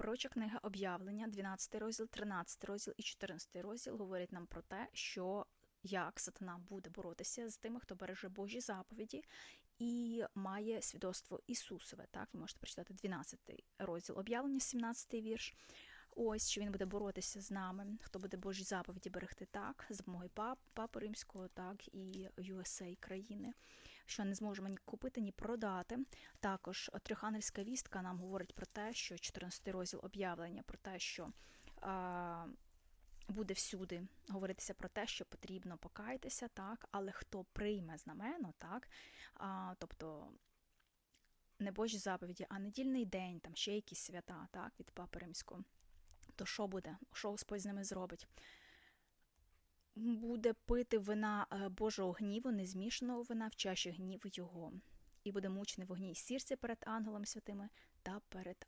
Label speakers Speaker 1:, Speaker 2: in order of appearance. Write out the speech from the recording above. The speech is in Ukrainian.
Speaker 1: Пророча книга об'явлення, 12 розділ, 13 розділ і 14 розділ говорять нам про те, що як сатана буде боротися з тими, хто береже Божі заповіді і має свідоцтво Ісусове. Так, ви можете прочитати 12 розділ об'явлення, 17 вірш. Ось що він буде боротися з нами, хто буде Божі заповіді берегти так, з допомогою пап, папи римського, так і USA країни, що не зможемо ні купити, ні продати. Також трьохангельська вістка нам говорить про те, що 14 розділ об'явлення про те, що а, буде всюди говоритися про те, що потрібно покаятися, так, але хто прийме знамено, так, а, тобто не Божі заповіді, а недільний день, там ще якісь свята, так, від Папи Римського. То що буде? Що Господь з ними зробить? Буде пити вина е, Божого гніву, незмішаного вина в чаші гніву Його, і буде мучений вогні і сірці перед ангелами святими та перед.